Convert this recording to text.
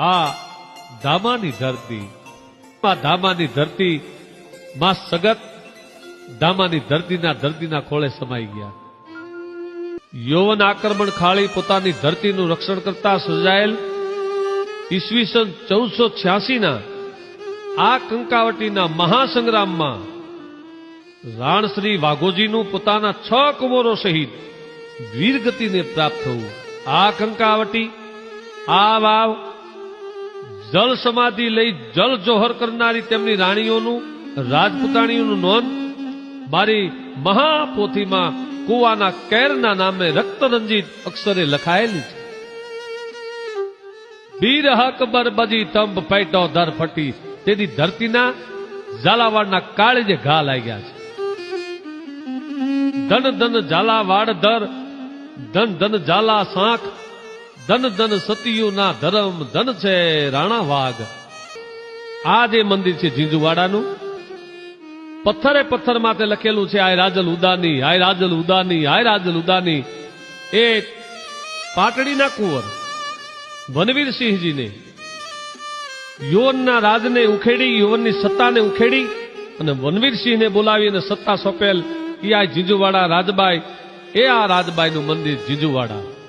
આ ધામાની ધરતી, આ ધામાની ધરતી માં સગત ધામાની ધરતીના ધરતીના ખોળે સમાઈ ગયા. યૌવન આક્રમણ ખાળી પોતાની ધરતીનું રક્ષણ કરતા સર્જાયેલ ઈસવીસન ચૌદસો છ્યાસીના આ કંકાવટીના મહાસંગ્રામમાં રાણશ્રી વાઘોજીનું પોતાના છ કુંવરો સહિત વીરગતિને પ્રાપ્ત થવું આ કંકાવટી, આ વાવ જલ સમાધિ લઈ જલ જોહર કરનારી તેમની રાણીઓનું, રાજપૂતાણીઓનું નોંધ મારી મહાપોથીમાં કુવાના કેરના નામે રક્તરંજીત અક્ષરે લખાયેલી છે. બીર હકબર બજી તંબ પૈટો દર ફટી, તેની ધરતીના ઝાલાવાડના કાળે ઘા લાગ્યા છે. ધન ધન ઝાલાવાડ દર ધન ધન ઝાલા સાંખ ધન ધન સતિયુના ધરમ ધન છે રાણા વાઘ આ જે મંદિર છે જીંજુવાડાનું પથ્થરે પથ્થર માથે લખેલું છે, આય રાજલ ઉદાની, આય રાજલ ઉદાની, આય રાજલ ઉદાની. એ પાટડીના કુંવર વનવીરસિંહજીને યુવનના રાજને ઉખેડી, યુવનની સત્તાને ઉખેડી અને વનવીરસિંહને બોલાવી અને સત્તા સોંપેલ, એ આ જીંજુવાડા રાજબાઈ, એ આ રાજબાઈનું મંદિર જીંજુવાડા